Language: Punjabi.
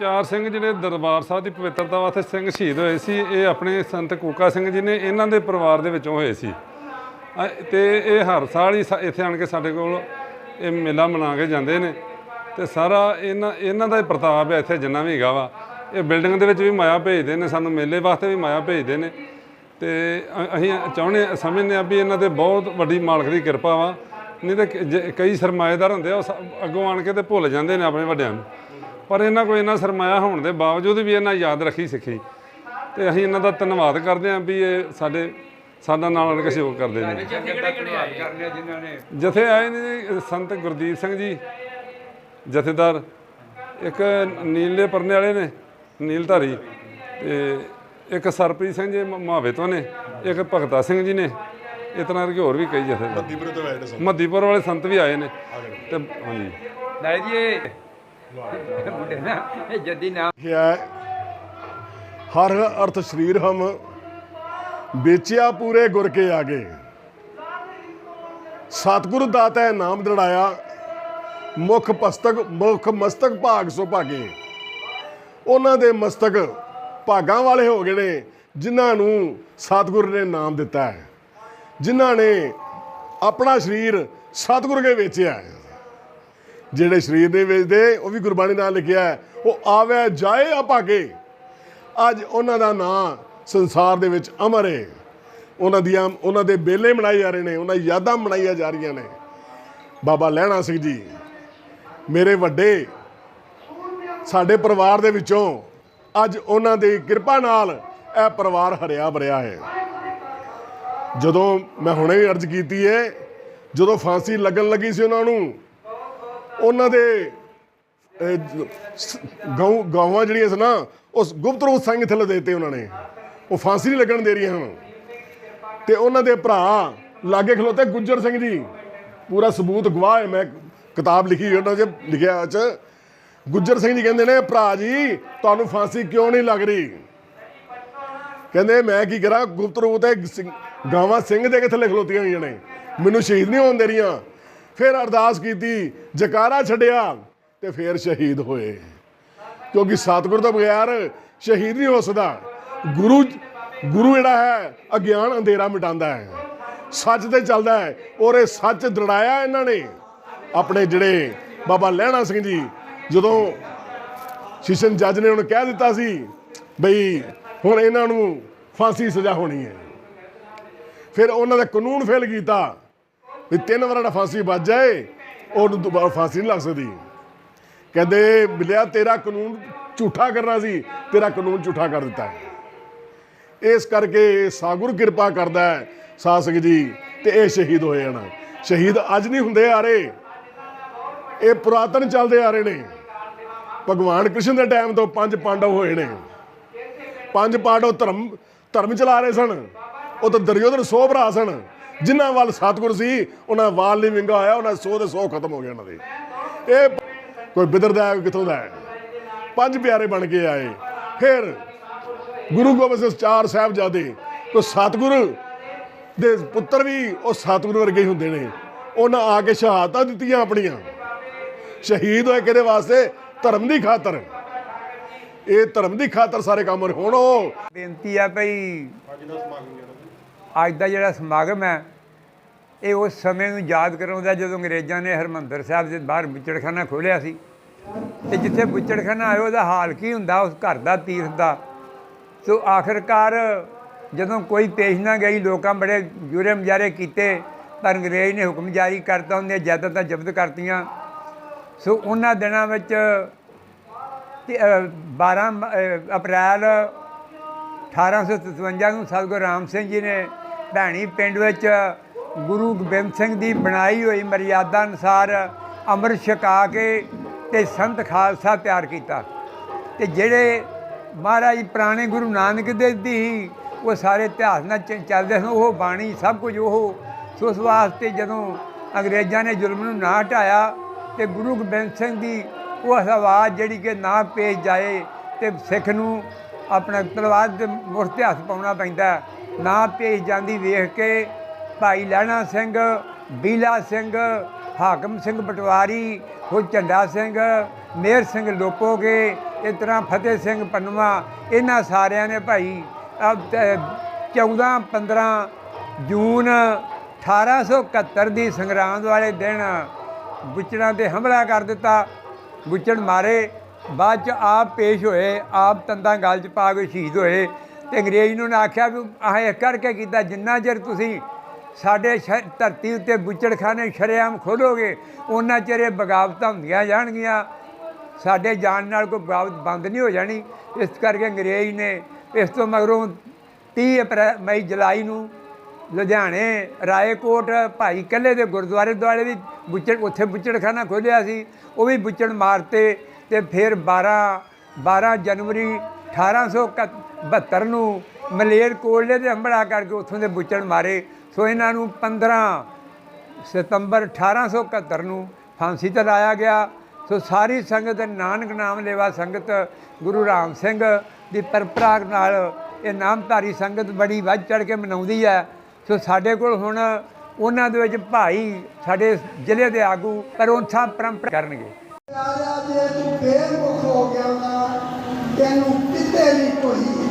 ਚਾਰ ਸਿੰਘ ਜਿਹੜੇ ਦਰਬਾਰ ਸਾਹਿਬ ਦੀ ਪਵਿੱਤਰਤਾ ਵਾਸਤੇ ਸਿੰਘ ਸ਼ਹੀਦ ਹੋਏ ਸੀ, ਇਹ ਆਪਣੇ ਸੰਤ ਕੂਕਾ ਸਿੰਘ ਜੀ ਨੇ ਇਹਨਾਂ ਦੇ ਪਰਿਵਾਰ ਦੇ ਵਿੱਚੋਂ ਹੋਏ ਸੀ। ਅ- ਤੇ ਇਹ ਹਰ ਸਾਲ ਹੀ ਇੱਥੇ ਆਣ ਕੇ ਸਾਡੇ ਕੋਲ ਇਹ ਮੇਲਾ ਮਨਾ ਕੇ ਜਾਂਦੇ ਨੇ। ਤੇ ਸਾਰਾ ਇਹਨਾਂ ਇਹਨਾਂ ਦਾ ਹੀ ਪ੍ਰਤਾਪ ਹੈ ਇੱਥੇ ਜਿੰਨਾ ਵੀ ਹੈਗਾ ਵਾ। ਇਹ ਬਿਲਡਿੰਗ ਦੇ ਵਿੱਚ ਵੀ ਮਾਇਆ ਭੇਜਦੇ ਨੇ, ਸਾਨੂੰ ਮੇਲੇ ਵਾਸਤੇ ਵੀ ਮਾਇਆ ਭੇਜਦੇ ਨੇ। ਤੇ ਅਸੀਂ ਚਾਹੁੰਦੇ ਸਮਝਦੇ ਆ ਵੀ ਇਹਨਾਂ ਤੇ ਬਹੁਤ ਵੱਡੀ ਮਾਲਕ ਦੀ ਕਿਰਪਾ ਵਾ। ਨਹੀਂ ਤਾਂ ਜੇ- ਕਈ ਸਰਮਾਏਦਾਰ ਹੁੰਦੇ ਆ, ਉਹ ਸ- ਅੱਗੋਂ ਆਣ ਕੇ ਤੇ ਭੁੱਲ ਜਾਂਦੇ ਨੇ ਆਪਣੇ ਵੱਡਿਆਂ ਨੂੰ। ਪਰ ਇਹਨਾਂ ਕੋਈ ਇੰਨਾ ਸਰਮਾਇਆ ਹੋਣ ਦੇ ਬਾਵਜੂਦ ਵੀ ਇਹਨਾਂ ਯਾਦ ਰੱਖੀ ਸਿੱਖੀ। ਤੇ ਅਸੀਂ ਇਹਨਾਂ ਦਾ ਧੰਨਵਾਦ ਕਰਦੇ ਹਾਂ ਵੀ ਇਹ ਸਾਡੇ ਸਾਡਾ ਨਾਲ ਆਣ ਕੇ ਸਹਿਯੋਗ ਕਰਦੇ ਨੇ। ਕਰਨੇ ਜਿਨ੍ਹਾਂ ਨੇ? ਜਥੇ ਆਏ ਨੇ ਸੰਤ ਗੁਰਦੀਪ ਸਿੰਘ ਜੀ ਜਥੇਦਾਰ। ਇੱਕ ਨੀਲੇ ਪਰਨੇ ਵਾਲੇ ਨੇ ਨੀਲਧਾਰੀ। ਤੇ ਇੱਕ ਸਰਪ੍ਰੀਤ ਸਿੰਘ ਜੀ ਮ- ਮਹਾਵੇ ਤੋਂ ਨੇ। ਇੱਕ ਭਗਤਾ ਸਿੰਘ ਜੀ ਨੇ। ਇਸ ਤਰ੍ਹਾਂ ਕਰਕੇ ਹੋਰ ਵੀ ਕਈ ਜਥੇਦਾਰ ਦੀਪਰੇ ਤੋਂ ਆਏ ਨੇ ਮੱਦੀਪੁਰ ਵਾਲੇ ਸੰਤ ਵੀ ਆਏ ਨੇ। ਤੇ ਹਾਂਜੀ। ਲੈ ਜੀ ਮੁੰਡੇ ਨਾ ਇਹ ਜੱਦੀ ਨਾਮ ਹੈ। ਹਰ ਅਰਥ ਸਰੀਰ ਹਮ ਵੇਚਿਆ ਪੂਰੇ ਗੁਰ ਕੇ ਆਗੇ। ਸਤਿਗੁਰ ਦਾਤਾ ਨਾਮ ਦੜਾਇਆ। ਮੁਖ ਪਸਤਕ, ਮੁਖ ਮਸਤਕ ਭਾਗ ਸੋ ਭਾਗੇ। ਉਹਨਾਂ ਦੇ ਮਸਤਕ ਭਾਗਾਂ ਵਾਲੇ ਹੋ ਗਏ ਨੇ, ਜਿਨ੍ਹਾਂ ਨੂੰ ਸਤਿਗੁਰ ਨੇ ਨਾਮ ਦਿੱਤਾ ਹੈ। ਜਿਨ੍ਹਾਂ ਨੇ ਆਪਣਾ ਸਰੀਰ ਸਤਿਗੁਰ ਕੇ ਵੇਚਿਆ ਹੈ। ਜਿਹੜੇ ਸਰੀਰ ਦੇ ਵੇਚਦੇ ਉਹ ਵੀ ਗੁਰਬਾਣੀ ਨਾਲ ਲਿਖਿਆ ਹੈ। ਉਹ ਆਵੇ, ਜਾਏ ਆ ਅਪਾਗੇ ਅੱਜ ਉਹਨਾਂ ਦਾ ਨਾਂ ਸੰਸਾਰ ਦੇ ਵਿੱਚ ਅਮਰ ਹੈ ਉਹਨਾਂ ਦੀਆਂ, ਉਹਨਾਂ ਦੇ ਬੇਲੇ ਮਨਾਏ ਜਾ ਰਹੇ ਨੇ, ਉਹਨਾਂ ਦੀ ਯਾਦਾਂ ਮਨਾਈਆਂ ਜਾ ਰਹੀਆਂ ਨੇ। ਬਾਬਾ ਲਹਿਣਾ ਸਿੰਘ ਜੀ, ਮੇਰੇ ਵੱਡੇ, ਸਾਡੇ ਪਰਿਵਾਰ ਦੇ ਵਿੱਚੋਂ ਅੱਜ ਉਹਨਾਂ ਦੀ ਕਿਰਪਾ ਨਾਲ ਇਹ ਪਰਿਵਾਰ ਹਰਿਆ ਭਰਿਆ ਹੈ। ਜਦੋਂ ਮੈਂ ਹੁਣੇ ਵੀ ਅਰਜ਼ ਕੀਤੀ ਹੈ ਜਦੋਂ ਫਾਂਸੀ ਲੱਗਣ ਲੱਗੀ ਸੀ ਉਹਨਾਂ ਨੂੰ ਉਹਨਾਂ ਦੇ ਅਹ, ਗਊ ਗਾਵਾਂ ਜਿਹੜੀਆਂ ਸੀ ਨਾ ਉਸ ਗੁਪਤ ਰੂਪ ਸਿੰਘ ਥੱਲੇ ਦੇਤੇ ਉਹਨਾਂ ਨੇ। ਉਹ ਫਾਂਸੀ ਨਹੀਂ ਲੱਗਣ ਦੇ ਰਹੀਆਂ ਹਨ। ਤੇ ਉਹਨਾਂ ਦੇ ਭਰਾ ਲਾਗੇ ਖਲੋਤੇ ਗੁੱਜਰ ਸਿੰਘ ਜੀ। ਪੂਰਾ ਸਬੂਤ ਗਵਾਹ ਹੈ ਮੈਂ ਕਿਤਾਬ ਲਿਖੀ ਉਹਨਾਂ 'ਚ ਲਿਖਿਆ ਉਹ 'ਚ। ਗੁੱਜਰ ਸਿੰਘ ਜੀ ਕਹਿੰਦੇ ਨੇ ਭਰਾ ਜੀ ਤੁਹਾਨੂੰ ਫਾਂਸੀ ਕਿਉਂ ਨਹੀਂ ਲੱਗ ਰਹੀ? ਕਹਿੰਦੇ ਮੈਂ ਕੀ ਕਰਾਂ? ਗੁਪਤ ਰੂਪ ਤੇ ਸਿੰਘ- ਗਾਵਾਂ ਸਿੰਘ ਦੇ ਕੇ ਥੱਲੇ ਖਲੋਤੀਆਂ ਹੋਈਆਂ ਨੇ। ਮੈਨੂੰ ਸ਼ਹੀਦ ਨਹੀਂ ਹੋਣ ਦੇ ਰਹੀਆਂ। ਫਿਰ ਅਰਦਾਸ ਕੀਤੀ, ਜਕਾਰਾ ਛੱਡਿਆ ਤੇ ਫਿਰ ਸ਼ਹੀਦ ਹੋਏ। ਕਿਉਂਕਿ ਸਤਿਗੁਰ ਤੋਂ ਬਗੈਰ ਸ਼ਹੀਦ ਨਹੀਂ ਹੋ ਸਕਦਾ। ਗੁਰੂ ਗੁਰੂ ਜਿਹੜਾ ਹੈ, ਅਗਿਆਨ ਅੰਧੇਰਾ ਮਿਟਾਉਂਦਾ ਹੈ। ਸੱਚ ਤੇ ਚੱਲਦਾ ਹੈ ਔਰ ਇਹ ਸੱਚ ਦੜਾਇਆ ਇਹਨਾਂ ਨੇ। ਆਪਣੇ ਜਿਹੜੇ ਬਾਬਾ ਲਹਿਣਾ ਸਿੰਘ ਜੀ, ਜਦੋਂ ਸ਼ਿਸ਼ਨ ਜੱਜ ਨੇ ਉਹਨੂੰ ਕਹਿ ਦਿੱਤਾ ਸੀ, ਬਈ ਹੁਣ ਇਹਨਾਂ ਨੂੰ ਫਾਂਸੀ ਸਜ਼ਾ ਹੋਣੀ ਹੈ। ਫਿਰ ਉਹਨਾਂ ਦਾ ਕਾਨੂੰਨ ਫੇਲ ਕੀਤਾ। ਵੀ ਤਿੰਨ ਵਾਰਾਂ ਦਾ ਫਾਂਸੀ ਵੱਜ ਜਾਏ, ਉਹਨੂੰ ਦੁਬਾਰਾ ਫਾਂਸੀ ਨਹੀਂ ਲੱਗ ਸਕਦੀ। ਕਹਿੰਦੇ, ਮਿਲਿਆ ਤੇਰਾ ਕਾਨੂੰਨ ਝੂਠਾ ਕਰਨਾ ਸੀ, ਤੇਰਾ ਕਾਨੂੰਨ ਝੂਠਾ ਕਰ ਦਿੱਤਾ। ਇਸ ਕਰਕੇ ਸਾਗੁਰ ਕਿਰਪਾ ਕਰਦਾ ਹੈ, ਸਾਧ ਜੀ, ਤੇ ਇਹ ਸ਼ਹੀਦ ਹੋਏ ਹਨ। ਸ਼ਹੀਦ ਅੱਜ ਨਹੀਂ ਹੁੰਦੇ ਆ ਰਹੇ, ਇਹ ਪੁਰਾਤਨ ਚੱਲਦੇ ਆ ਰਹੇ ਨੇ। ਭਗਵਾਨ ਕ੍ਰਿਸ਼ਨ ਦੇ ਟਾਈਮ ਤੋਂ ਪੰਜ ਪਾਂਡਵ ਹੋਏ ਨੇ। ਪੰਜ ਪਾਂਡਵ ਧਰਮ ਧਰਮ ਚਲਾ ਰਹੇ ਸਨ। ਉਹ ਤਾਂ ਦੁਰਯੋਧਨ ਸੌ ਭਰਾ ਸਨ। ਜਿਨ੍ਹਾਂ ਵੱਲ ਸਤਿਗੁਰ ਸੀ, ਉਹਨਾਂ ਦਾ ਵਾਲ ਨਹੀਂ ਵਿੰਗਾ ਹੋਇਆ, ਉਹਨਾਂ ਸੌ ਦੇ ਸੌ ਖਤਮ ਹੋ ਗਏ ਉਹਨਾਂ ਦੇ। ਇਹ ਕੋਈ ਬਿਦਰ ਦਾ ਹੈ, ਕੋਈ ਦਾ ਹੈ? ਪੰਜ ਪਿਆਰੇ ਬਣ ਕੇ ਆਏ। ਫਿਰ ਗੁਰੂ ਗੋਬਿੰਦ ਸਿੰਘ ਚਾਰ ਸਾਹਿਬਜ਼ਾਦੇ ਕੋ ਸਤਿਗੁਰ ਦੇ ਪੁੱਤਰ ਵੀ ਉਹ ਸਤਿਗੁਰ ਵਰਗੇ ਹੁੰਦੇ ਨੇ। ਉਹਨਾਂ ਆ ਕੇ ਸ਼ਹਾਦਤਾਂ ਦਿੱਤੀਆਂ ਆਪਣੀਆਂ। ਸ਼ਹੀਦ ਹੋਏ ਕਿਹਦੇ ਵਾਸਤੇ? ਧਰਮ ਦੀ ਖਾਤਰ। ਇਹ ਧਰਮ ਦੀ ਖਾਤਰ ਸਾਰੇ ਕੰਮ ਹੋਣ ਉਹ ਬੇਨਤੀ ਆ ਭਈ ਅੱਜ ਦਾ ਜਿਹੜਾ ਅੱਜ ਦਾ ਜਿਹੜਾ ਸਮਾਗਮ ਹੈ ਇਹ ਉਸ ਸਮੇਂ ਨੂੰ ਯਾਦ ਕਰਾਉਂਦਾ ਜਦੋਂ ਅੰਗਰੇਜ਼ਾਂ ਨੇ ਹਰਮੰਦਰ ਸਾਹਿਬ ਦੇ ਬਾਹਰ ਬੁੱਚੜਖਾਨਾ ਖੋਲ੍ਹਿਆ ਸੀ। ਤੇ ਜਿੱਥੇ ਬੁੱਚੜਖਾਨਾ ਆਇਆ ਉਹਦਾ ਹਾਲ ਕੀ ਹੁੰਦਾ? ਉਸ ਘਰ ਦਾ ਤੀਰਥ ਦਾ। ਸੋ ਆਖਰਕਾਰ ਜਦੋਂ ਕੋਈ ਪੇਸ਼ ਨਾ ਗਈ ਲੋਕਾਂ ਬੜੇ ਜੁਰਮ ਜਾਰੇ ਕੀਤੇ ਪਰ ਅੰਗਰੇਜ਼ ਨੇ ਹੁਕਮ ਜਾਰੀ ਕਰਤਾ ਉਹਨੇ ਜਾਇਦਾਦਾਂ ਜ਼ਬਤ ਕਰਤੀਆਂ। ਸੋ ਉਹਨਾਂ ਦਿਨਾਂ ਵਿੱਚ ਤੇ, ਅ, 12 ਮ- ਅ, ਅਪ੍ਰੈਲ 1857 ਨੂੰ ਸਤਿਗੁਰੂ ਰਾਮ ਸਿੰਘ ਜੀ ਨੇ ਭੈਣੀ ਪਿੰਡ ਵਿੱਚ ਗੁਰੂ ਗੋਬਿੰਦ ਸਿੰਘ ਦੀ ਬਣਾਈ ਹੋਈ ਮਰਿਆਦਾ ਅਨੁਸਾਰ ਅੰਮ੍ਰਿਤ ਛਕਾ ਕੇ ਤੇ ਸੰਤ ਖਾਲਸਾ ਤਿਆਰ ਕੀਤਾ। ਤੇ ਜਿਹੜੇ ਮਹਾਰਾਜ ਪੁਰਾਣੇ ਗੁਰੂ ਨਾਨਕ ਦੇਵ ਦੀ ਹੀ ਉਹ ਸਾਰੇ ਇਤਿਹਾਸ ਨਾਲ ਚੱਲਦੇ ਸਨ, ਉਹ ਬਾਣੀ ਸਭ ਕੁਝ ਉਹ ਸੋ ਉਸ ਵਾਸਤੇ ਜਦੋਂ ਅੰਗਰੇਜ਼ਾਂ ਨੇ ਜ਼ੁਲਮ ਨੂੰ ਨਾ ਹਟਾਇਆ ਤੇ ਗੁਰੂ ਗੋਬਿੰਦ ਸਿੰਘ ਦੀ ਉਹ ਆਵਾਜ਼ ਜਿਹੜੀ ਕਿ ਨਾ ਪੇਸ਼ ਜਾਏ ਤੇ ਸਿੱਖ ਨੂੰ ਆਪਣਾ ਤਲਵਾਰ ਦੇ ਮੁਰਤੇ ਹੱਥ ਪਾਉਣਾ ਪੈਂਦਾ। ਨਾ ਪੇਸ਼ ਜਾਂਦੀ ਵੇਖ ਕੇ। ਭਾਈ ਲਹਿਣਾ ਸਿੰਘ ਬੀਲਾ ਸਿੰਘ ਹਾਕਮ ਸਿੰਘ ਪਟਵਾਰੀ ਹੋ ਝੰਡਾ ਸਿੰਘ ਮੇਰ ਸਿੰਘ ਲੋਪੋਗੇ ਇਸ ਤਰ੍ਹਾਂ ਫਤਿਹ ਸਿੰਘ ਪੰਨਵਾ ਇਹਨਾਂ ਸਾਰਿਆਂ ਨੇ ਭਾਈ ਅਹ, ਤੇ 14 15 ਜੂਨ 1871 ਦੀ ਸੰਗਰਾਂਦ ਵਾਲੇ ਦਿਨ ਗੁੱਚੜਾਂ ਤੇ ਹਮਲਾ ਕਰ ਦਿੱਤਾ। ਗੁੱਚੜ ਮਾਰੇ ਬਾਅਦ ਚ ਆਪ ਪੇਸ਼ ਹੋਏ ਆਪ ਤੰਦਾਂ ਗਲ ਚ ਪਾ ਕੇ ਸ਼ਹੀਦ ਹੋਏ। ਤੇ ਅੰਗਰੇਜ਼ ਨੂੰ ਨਾ ਆਖਿਆ ਵੀ ਆਹ ਇਹ ਕਰਕੇ ਕੀਤਾ, ਜਿੰਨਾ ਚਿਰ ਤੁਸੀਂ ਸਾਡੇ ਸ਼- ਧਰਤੀ ਉੱਤੇ ਬੁੱਚੜਖਾਨੇ ਸ਼ਰੇਆਮ ਖੋਲੋਗੇ, ਉਹਨਾਂ ਚਿਰ ਇਹ ਬਗਾਵਤਾਂ ਹੁੰਦੀਆਂ ਜਾਣਗੀਆਂ। ਸਾਡੇ ਜਾਣ ਨਾਲ ਕੋਈ ਬਗਾਵਤ ਬੰਦ ਨਹੀਂ ਹੋ ਜਾਣੀ। ਇਸ ਕਰਕੇ ਅੰਗਰੇਜ਼ ਨੇ ਇਸ ਤੋਂ ਮਗਰੋਂ 30 ਅਪ੍ਰੈਲ ਮਈ, ਜੁਲਾਈ ਨੂੰ ਲੁਧਿਆਣੇ, ਰਾਏਕੋਟ, ਭਾਈ ਕੱਲੇ ਦੇ ਗੁਰਦੁਆਰੇ ਦੁਆਲੇ ਵੀ ਬੁੱਚੜ, ਉੱਥੇ ਬੁੱਚੜਖਾਨਾ ਖੋਲ੍ਹਿਆ ਸੀ। ਉਹ ਵੀ ਬੁੱਚੜ ਮਾਰਤੇ ਤੇ ਫਿਰ 12 12 ਜਨਵਰੀ 1872 ਨੂੰ ਮਲੇਰ ਕੋਟਲੇ ਤੇ ਹਮਲਾ ਕਰਕੇ ਉੱਥੋਂ ਦੇ ਬੁੱਚੜ ਮਾਰੇ। ਸੋ ਇਹਨਾਂ ਨੂੰ 15 ਸਤੰਬਰ 1871 ਨੂੰ ਫਾਂਸੀ ਤੇ ਲਾਇਆ ਗਿਆ। ਸੋ ਸਾਰੀ ਸੰਗਤ, ਨਾਨਕ ਨਾਮ ਲੇਵਾ ਸੰਗਤ, ਗੁਰੂ ਰਾਮ ਸਿੰਘ ਦੀ ਪਰੰਪਰਾ ਨਾਲ ਇਹ ਨਾਮਧਾਰੀ ਸੰਗਤ ਬੜੀ ਵੱਧ ਚੜ ਕੇ ਮਨਾਉਂਦੀ ਹੈ। ਸੋ ਸਾਡੇ ਕੋਲ ਹੁਣ ਉਹਨਾਂ ਦੇ ਵਿੱਚ ਭਾਈ ਸਾਡੇ ਜ਼ਿਲ੍ਹੇ ਦੇ ਆਗੂ ਪਰੋਂਥਾ ਪਰੰਪਰਾ ਕਰਨਗੇ। ਰਾਜਾ ਜੇ, ਤੂੰ ਫੇਰ ਹੋ ਗਿਆ ਨਾ ਤੈਨੂੰ ਕਿਤੇ ਨਹੀਂ ਕੋਈ ਹੋਇਆ